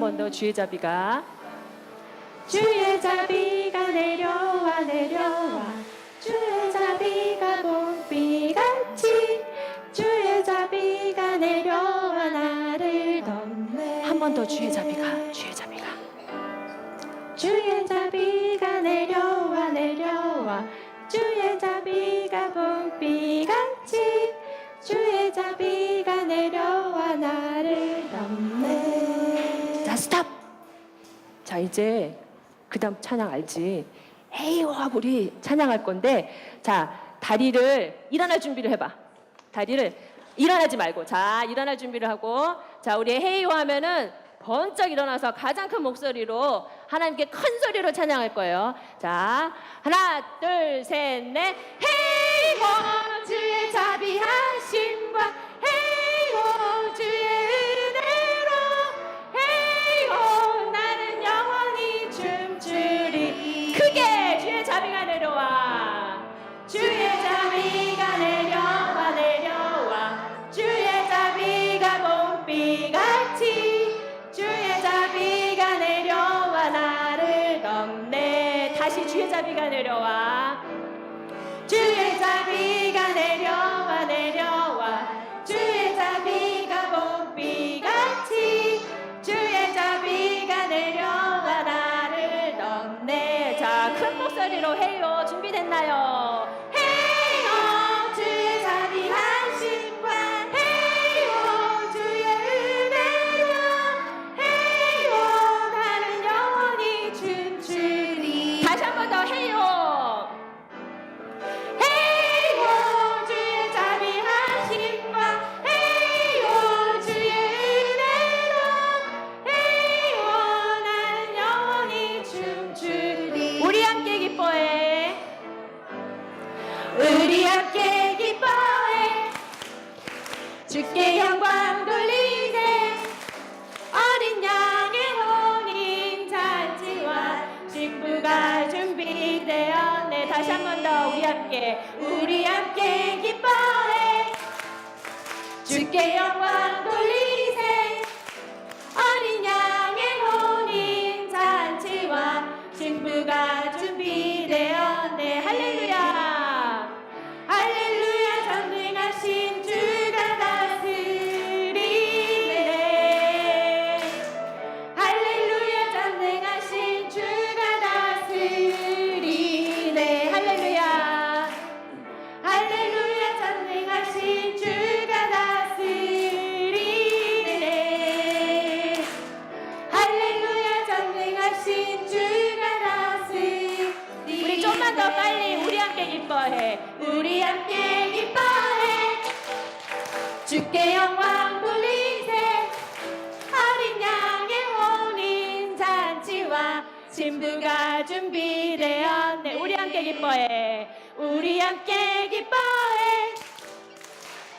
한 번 더 주의 자비가 주의 자비가 이제 그 다음 찬양 알지? 헤이와 우리 찬양할 건데 자 다리를 일어날 준비를 해봐. 다리를 일어나지 말고. 자 일어날 준비를 하고. 자 우리 헤이와 하면은 번쩍 일어나서 가장 큰 목소리로 하나님께 큰 소리로 찬양할 거예요. 자, 하나, 둘, 셋, 넷. 헤이호 주의 자비하심과 목소리로 해요. 준비됐나요 더 우리 함께 우리 함께 기뻐해. 주께 영광 주께 영광 돌리세. 어린 양의 혼인 잔치와 신부가 준비되었네. 우리 함께 기뻐해. 우리 함께 기뻐해.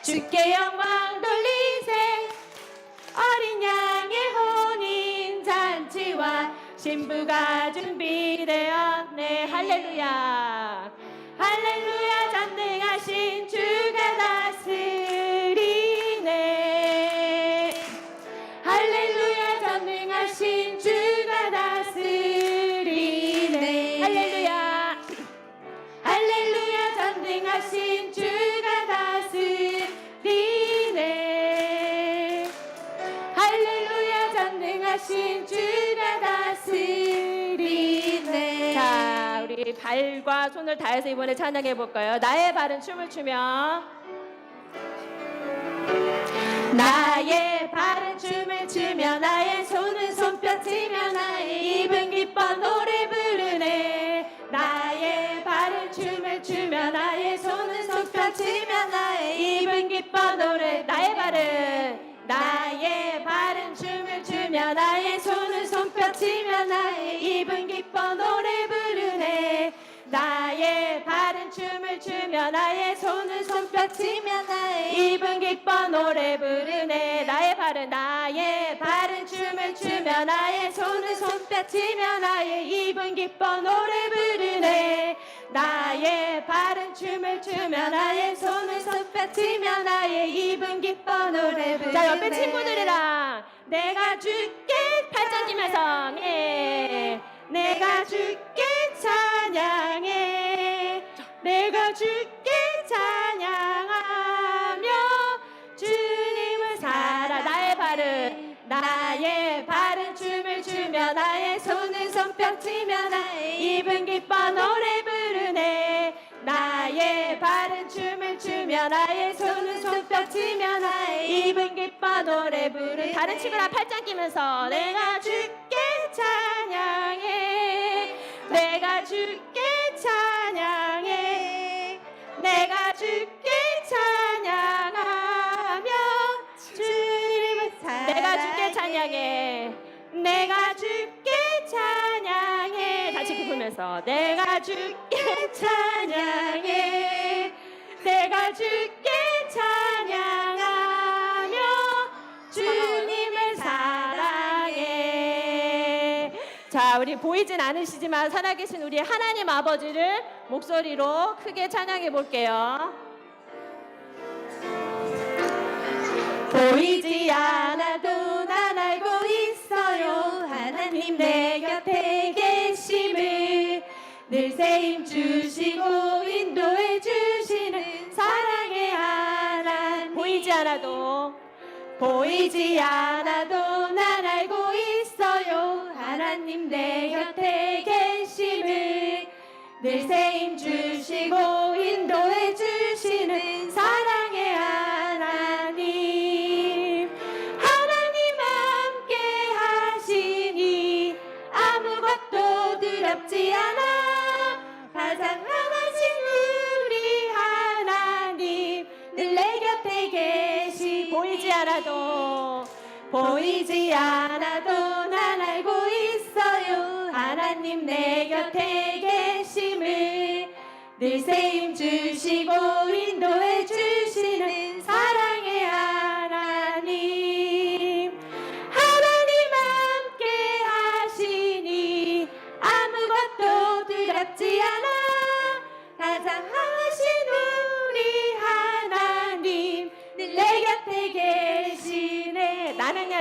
주께 영광 돌리세. 어린 양의 혼인 잔치와 신부가 준비되었네. 할렐루야. 할렐루야. 전능하신 주가 다스 발과 손을 다해서 이번에 찬양해 볼까요? 나의 발은 춤을 추며 나의 발은 춤을 추며 나의 손은 손뼉치며 나의 입은 기뻐 노래 부르네. 나의 발은 춤을 추며 나의 손은 손뼉치며 나의 입은 기뻐 노래. 나의 발은. 나의 발은 춤을 추며 나의 손은 손뼉치며 나의 입은 기뻐 노래 부르네 나의 발은 춤을 추며 나의 손은 손뼉치며 나의 입은 기뻐 노래 부르네. 나의 발은 나의 발은 춤을 추며 나의 손은 손뼉치며 나의 입은 기뻐 노래 부르네. 나의 발은 춤을 추며 나의 손은 손뼉치며 나의 입은 기뻐 노래 부르네. 자 옆에 친구들이랑 내가 죽게. 팔짱 끼면서. 예. 내가 죽게 찬양해. 내가 죽게 찬양하며 주님을 살아 나의 발은 나의 발은 춤을 추며 나의 손은 손뼉치며 나의 입은 기뻐 노래 부르네. 나의 발은 춤을 추며 나의 손은 손뼉치며 나의 입은 기뻐 노래 부르네. 다른 친구랑 팔짱 끼면서 내가 죽게 죽게 찬양해. 내가 죽게 찬양하며 사랑해 내가 죽게 찬양해. 내가 죽게 찬양해. 다시 부르면서. 내가 죽게 찬양해. 내가 죽게 자 우리 보이진 않으시지만 살아계신 우리 하나님 아버지를 목소리로 크게 찬양해 볼게요. 보이지 않아도 난 알고 있어요. 하나님 내 곁에 계심을. 늘 세임 주시고 인도해 주시는 사랑의 하나님. 보이지 않아도 보이지 않아도 난 알고 하나님 내 곁에 계심을 늘 세임 주시고 인도해 주시는 사랑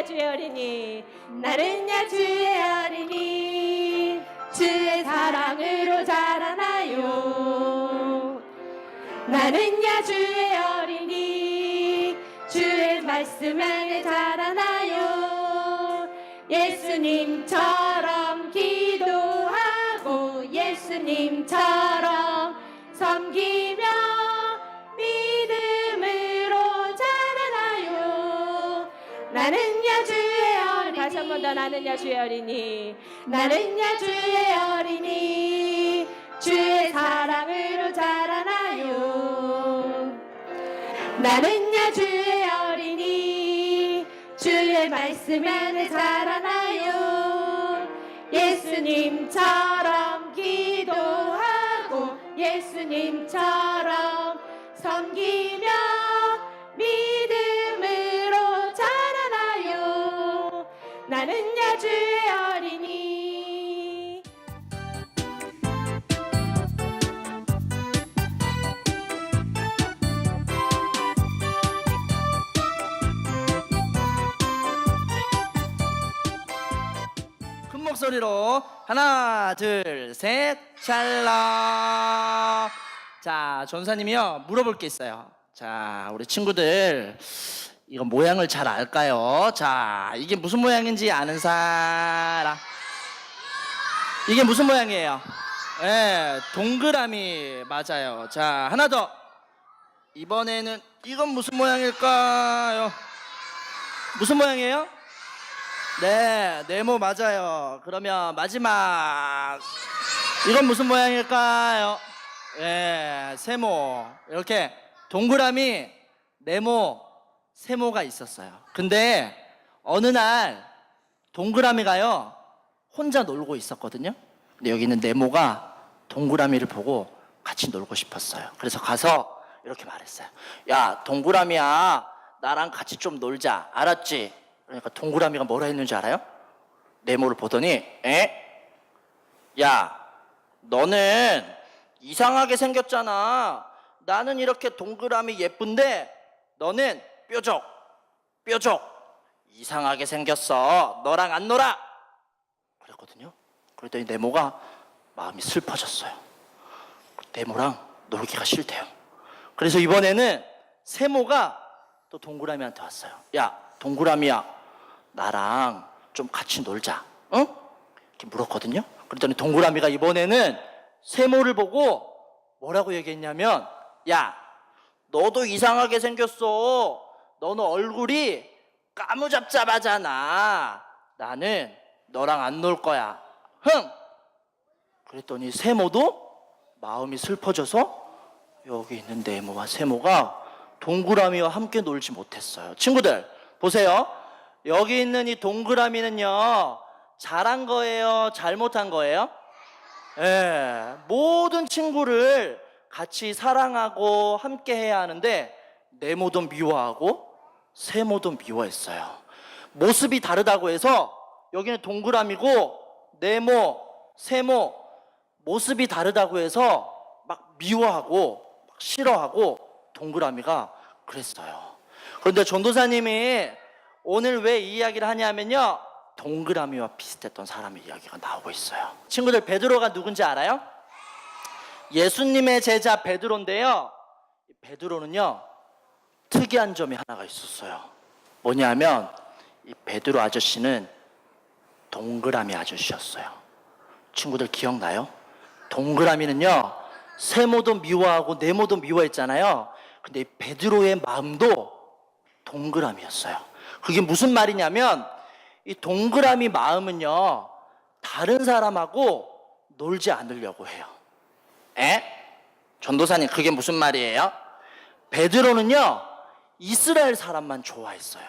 야 주의 어린이. 나는 야 주의 어린이 주의 사랑으로 자라나요. 나는 야 주의 어린이 주의 말씀 안에 자라나요. 예수님처럼 기도하고 예수님처럼 섬기며 한 번 더 나는야 주의 어린이. 나는야 주의 어린이. 주의 사랑으로 자라나요. 나는야 주의 어린이. 주의 말씀 안에 자라나요. 예수님처럼 기도하고 예수님처럼 섬기며 목소리로 하나 둘 셋 샬라. 자 전사님이요. 물어볼 게 있어요. 자 우리 친구들 이거 모양을 잘 알까요? 자 이게 무슨 모양인지 아는 사람. 이게 무슨 모양이에요? 예 동그라미. 맞아요. 자 하나 더. 이번에는 이건 무슨 모양일까요? 무슨 모양이에요 네, 네모 맞아요. 그러면 마지막 이건 무슨 모양일까요? 예, 세모. 이렇게 동그라미, 네모, 세모가 있었어요. 근데 어느 날 동그라미가요 혼자 놀고 있었거든요. 근데 여기 있는 네모가 동그라미를 보고 같이 놀고 싶었어요. 그래서 가서 이렇게 말했어요. 야, 동그라미야, 나랑 같이 좀 놀자. 알았지? 그러니까 동그라미가 뭐라 했는지 알아요? 네모를 보더니, 에? 야, 너는 이상하게 생겼잖아. 나는 이렇게 동그라미 예쁜데 너는 뾰족, 뾰족. 이상하게 생겼어. 너랑 안 놀아. 그랬거든요. 그랬더니 네모가 마음이 슬퍼졌어요. 네모랑 놀기가 싫대요. 그래서 이번에는 세모가 또 동그라미한테 왔어요. 야, 동그라미야. 나랑 좀 같이 놀자. 응? 이렇게 물었거든요. 그랬더니 동그라미가 이번에는 세모를 보고 뭐라고 얘기했냐면, 야, 너도 이상하게 생겼어. 너는 얼굴이 까무잡잡하잖아. 나는 너랑 안 놀 거야. 흥! 그랬더니 세모도 마음이 슬퍼져서 여기 있는 네모와 세모가 동그라미와 함께 놀지 못했어요. 친구들, 보세요. 여기 있는 이 동그라미는요, 잘한 거예요? 잘못한 거예요? 예, 모든 친구를 같이 사랑하고 함께 해야 하는데, 네모도 미워하고, 세모도 미워했어요. 모습이 다르다고 해서, 여기는 동그라미고, 네모, 세모, 모습이 다르다고 해서 막 미워하고 막 싫어하고 동그라미가 그랬어요. 그런데 전도사님이 오늘 왜 이 이야기를 하냐면요. 동그라미와 비슷했던 사람의 이야기가 나오고 있어요. 친구들 베드로가 누군지 알아요? 예수님의 제자 베드로인데요. 이 베드로는요. 특이한 점이 하나가 있었어요. 뭐냐면 이 베드로 아저씨는 동그라미 아저씨였어요. 친구들 기억나요? 동그라미는요 세모도 미워하고 네모도 미워했잖아요. 근데 이 베드로의 마음도 동그라미였어요. 그게 무슨 말이냐면 이 동그라미 마음은요 다른 사람하고 놀지 않으려고 해요. 에? 전도사님 그게 무슨 말이에요? 베드로는요 이스라엘 사람만 좋아했어요.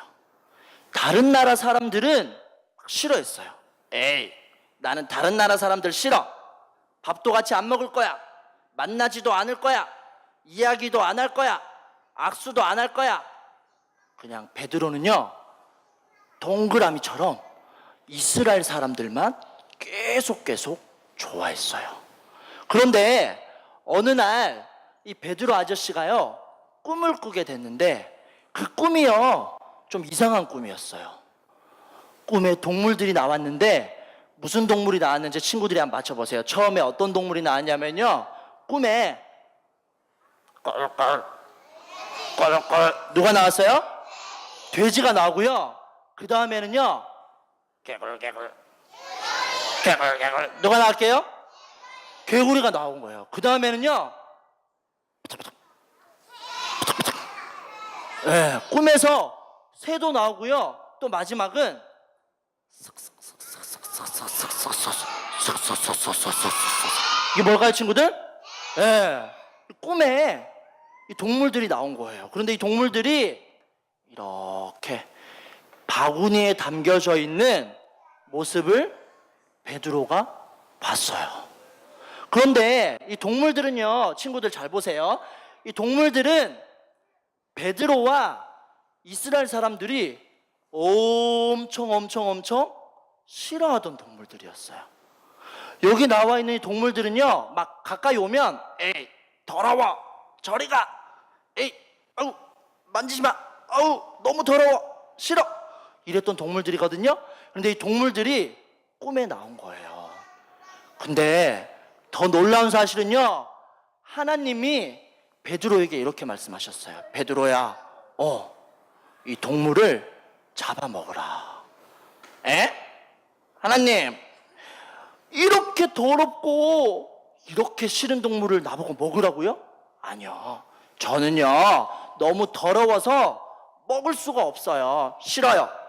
다른 나라 사람들은 싫어했어요. 에이, 나는 다른 나라 사람들 싫어. 밥도 같이 안 먹을 거야. 만나지도 않을 거야. 이야기도 안 할 거야. 악수도 안 할 거야. 그냥 베드로는요, 동그라미처럼 이스라엘 사람들만 계속 계속 좋아했어요. 그런데 어느 날 이 베드로 아저씨가요, 꿈을 꾸게 됐는데 그 꿈이요, 좀 이상한 꿈이었어요. 꿈에 동물들이 나왔는데 무슨 동물이 나왔는지 친구들이 한번 맞춰보세요. 처음에 어떤 동물이 나왔냐면요. 꿈에 껄껄 껄껄 누가 나왔어요? 돼지가 나오고요. 그 다음에는요. 개굴 개굴 개굴 개굴 누가 나올게요? 개구리가 나온 거예요. 그 다음에는요. 예, 꿈에서 새도 나오고요. 또 마지막은 이게 뭘까요, 친구들? 예. 꿈에 이 동물들이 나온 거예요. 그런데 이 동물들이 이렇게 바구니에 담겨져 있는 모습을 베드로가 봤어요. 그런데 이 동물들은요, 친구들 잘 보세요. 이 동물들은 베드로와 이스라엘 사람들이 엄청 엄청 엄청 싫어하던 동물들이었어요. 여기 나와 있는 이 동물들은요, 막 가까이 오면, 에이, 더러워, 저리 가, 에이, 아우, 만지지 마, 아우, 너무 더러워, 싫어. 이랬던 동물들이거든요. 그런데 이 동물들이 꿈에 나온 거예요. 근데 더 놀라운 사실은요, 하나님이 베드로에게 이렇게 말씀하셨어요. 베드로야, 어, 이 동물을 잡아먹으라. 에? 하나님, 이렇게 더럽고 이렇게 싫은 동물을 나보고 먹으라고요? 아니요. 저는요, 너무 더러워서 먹을 수가 없어요. 싫어요.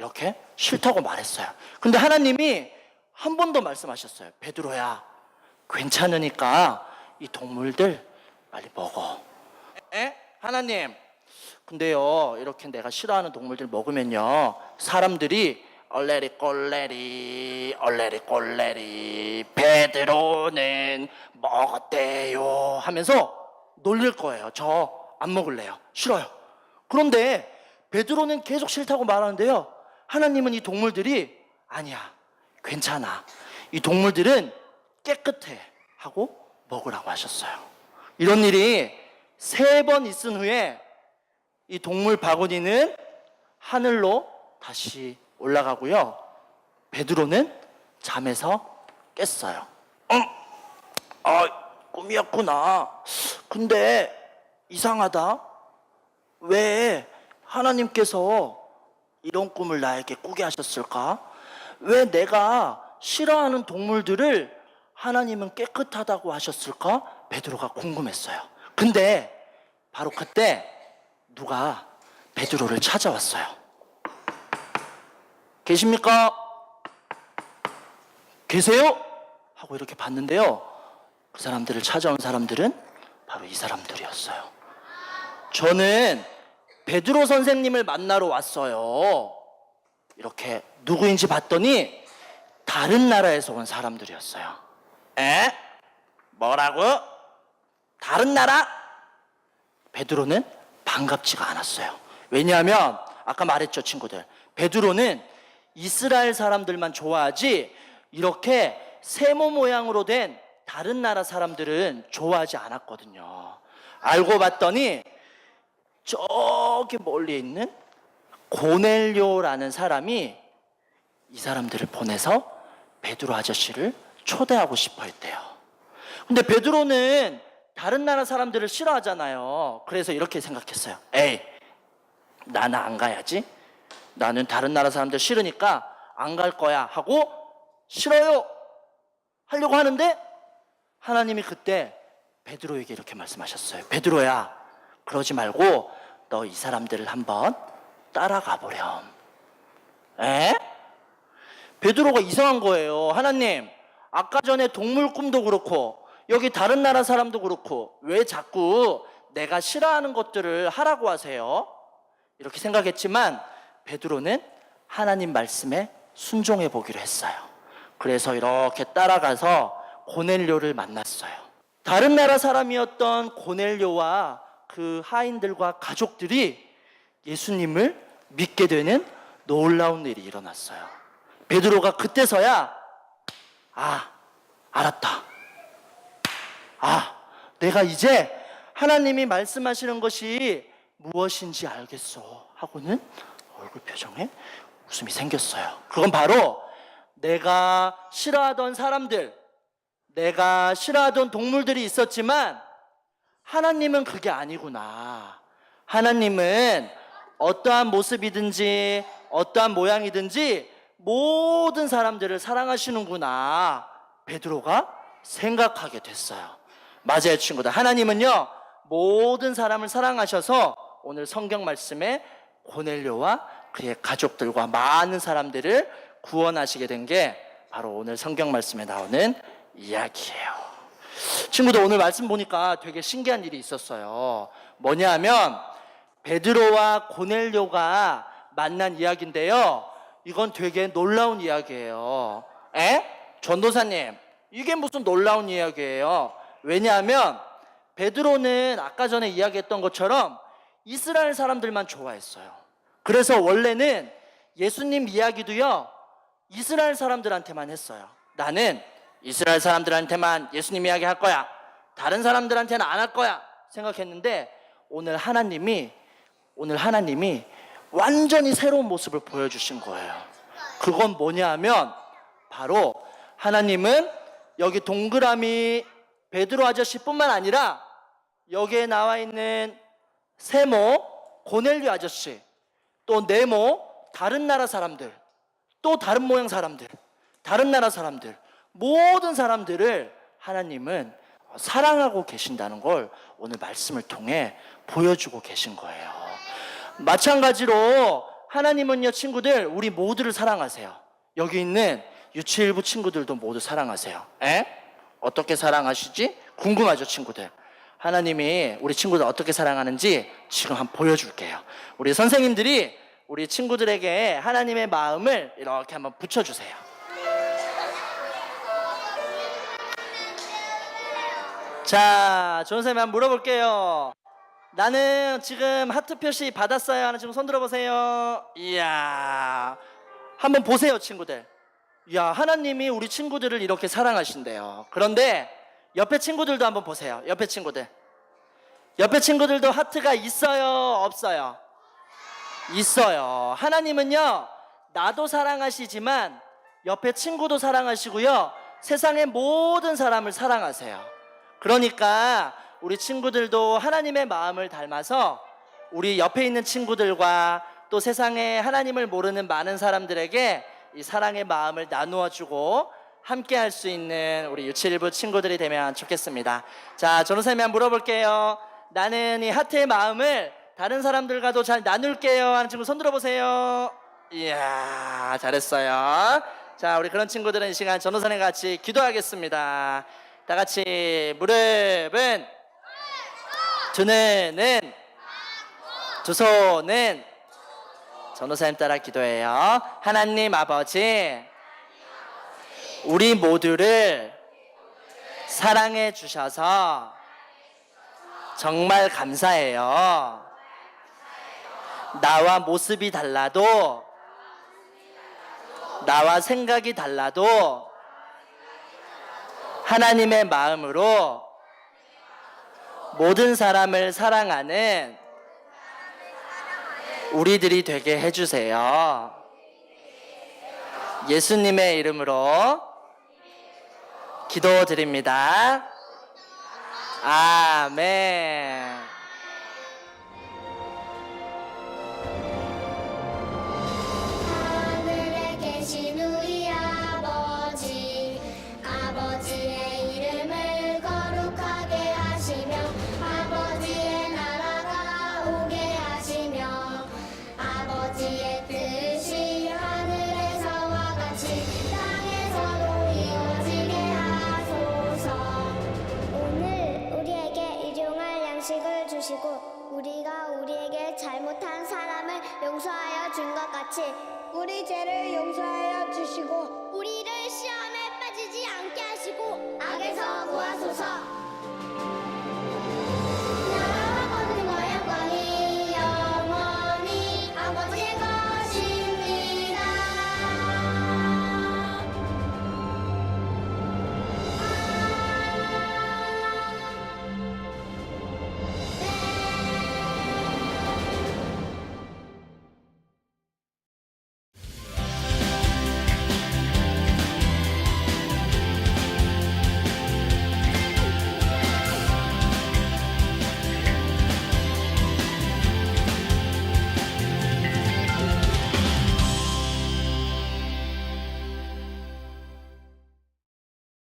이렇게 싫다고 말했어요. 근데 하나님이 한 번 더 말씀하셨어요. 베드로야, 괜찮으니까 이 동물들 빨리 먹어. 에? 하나님, 근데요, 이렇게 내가 싫어하는 동물들 먹으면요, 사람들이 얼레리 꼴레리, 얼레리 꼴레리, 베드로는 먹었대요 하면서 놀릴 거예요. 저 안 먹을래요. 싫어요. 그런데 베드로는 계속 싫다고 말하는데요. 하나님은 이 동물들이 아니야. 괜찮아. 이 동물들은 깨끗해. 하고 먹으라고 하셨어요. 이런 일이 세 번 있은 후에 이 동물 바구니는 하늘로 다시 올라가고요. 베드로는 잠에서 깼어요. 응, 아, 꿈이었구나. 근데 이상하다. 왜 하나님께서 이런 꿈을 나에게 꾸게 하셨을까? 왜 내가 싫어하는 동물들을 하나님은 깨끗하다고 하셨을까? 베드로가 궁금했어요. 근데 바로 그때 누가 베드로를 찾아왔어요. 계십니까? 계세요? 하고 이렇게 봤는데요. 그 사람들을 찾아온 사람들은 바로 이 사람들이었어요. 저는 베드로 선생님을 만나러 왔어요. 이렇게 누구인지 봤더니 다른 나라에서 온 사람들이었어요. 에? 뭐라고? 다른 나라? 베드로는 반갑지가 않았어요. 왜냐하면 아까 말했죠, 친구들. 베드로는 이스라엘 사람들만 좋아하지 이렇게 세모 모양으로 된 다른 나라 사람들은 좋아하지 않았거든요. 알고 봤더니 저기 멀리 있는 고넬료라는 사람이 이 사람들을 보내서 베드로 아저씨를 초대하고 싶어 했대요. 근데 베드로는 다른 나라 사람들을 싫어하잖아요. 그래서 이렇게 생각했어요. 에이, 나는 안 가야지. 나는 다른 나라 사람들 싫으니까 안 갈 거야 하고 싫어요. 하려고 하는데 하나님이 그때 베드로에게 이렇게 말씀하셨어요. 베드로야, 그러지 말고 너 이 사람들을 한번 따라가 보렴. 에? 베드로가 이상한 거예요. 하나님, 아까 전에 동물 꿈도 그렇고 여기 다른 나라 사람도 그렇고 왜 자꾸 내가 싫어하는 것들을 하라고 하세요? 이렇게 생각했지만 베드로는 하나님 말씀에 순종해 보기로 했어요. 그래서 이렇게 따라가서 고넬료를 만났어요. 다른 나라 사람이었던 고넬료와 그 하인들과 가족들이 예수님을 믿게 되는 놀라운 일이 일어났어요. 베드로가 그때서야 아, 알았다. 아, 내가 이제 하나님이 말씀하시는 것이 무엇인지 알겠어. 하고는 얼굴 표정에 웃음이 생겼어요. 그건 바로 내가 싫어하던 사람들, 내가 싫어하던 동물들이 있었지만 하나님은 그게 아니구나. 하나님은 어떠한 모습이든지 어떠한 모양이든지 모든 사람들을 사랑하시는구나. 베드로가 생각하게 됐어요. 맞아요, 친구들. 하나님은요, 모든 사람을 사랑하셔서 오늘 성경 말씀에 고넬료와 그의 가족들과 많은 사람들을 구원하시게 된 게 바로 오늘 성경 말씀에 나오는 이야기예요. 친구들 오늘 말씀 보니까 되게 신기한 일이 있었어요. 뭐냐 하면 베드로와 고넬료가 만난 이야기인데요. 이건 되게 놀라운 이야기예요. 에? 전도사님, 이게 무슨 놀라운 이야기예요? 왜냐하면 베드로는 아까 전에 이야기했던 것처럼 이스라엘 사람들만 좋아했어요. 그래서 원래는 예수님 이야기도요, 이스라엘 사람들한테만 했어요. 나는 이스라엘 사람들한테만 예수님 이야기 할 거야. 다른 사람들한테는 안 할 거야. 생각했는데 오늘 하나님이 오늘 하나님이 완전히 새로운 모습을 보여주신 거예요. 그건 뭐냐 하면 바로 하나님은 여기 동그라미 베드로 아저씨뿐만 아니라 여기에 나와 있는 세모 고넬류 아저씨 또 네모 다른 나라 사람들 또 다른 모양 사람들 다른 나라 사람들 모든 사람들을 하나님은 사랑하고 계신다는 걸 오늘 말씀을 통해 보여주고 계신 거예요. 마찬가지로 하나님은요, 친구들, 우리 모두를 사랑하세요. 여기 있는 유치일부 친구들도 모두 사랑하세요. 에? 어떻게 사랑하시지? 궁금하죠, 친구들? 하나님이 우리 친구들 어떻게 사랑하는지 지금 한번 보여줄게요. 우리 선생님들이 우리 친구들에게 하나님의 마음을 이렇게 한번 붙여주세요. 자, 좋은 선생님 한번 물어볼게요. 나는 지금 하트 표시 받았어요. 하는 친구 손 들어보세요. 이야. 한번 보세요, 친구들. 이야, 하나님이 우리 친구들을 이렇게 사랑하신대요. 그런데 옆에 친구들도 한번 보세요. 옆에 친구들. 옆에 친구들도 하트가 있어요, 없어요? 있어요. 하나님은요, 나도 사랑하시지만 옆에 친구도 사랑하시고요, 세상의 모든 사람을 사랑하세요. 그러니까 우리 친구들도 하나님의 마음을 닮아서 우리 옆에 있는 친구들과 또 세상에 하나님을 모르는 많은 사람들에게 이 사랑의 마음을 나누어 주고 함께 할 수 있는 우리 유치일부 친구들이 되면 좋겠습니다. 자, 전우사님이 한번 물어볼게요. 나는 이 하트의 마음을 다른 사람들과도 잘 나눌게요. 하는 친구 손 들어보세요. 이야, 잘했어요. 자, 우리 그런 친구들은 이 시간 전우사님 같이 기도하겠습니다. 다 같이 무릎은 두 눈은 두 손은 전우사님 따라 기도해요. 하나님 아버지, 우리 모두를 사랑해 주셔서 정말 감사해요. 나와 모습이 달라도, 나와 생각이 달라도, 하나님의 마음으로 모든 사람을 사랑하는 우리들이 되게 해주세요. 예수님의 이름으로 기도드립니다. 아멘. 같이 우리 죄를 용서하여 주시고 우리를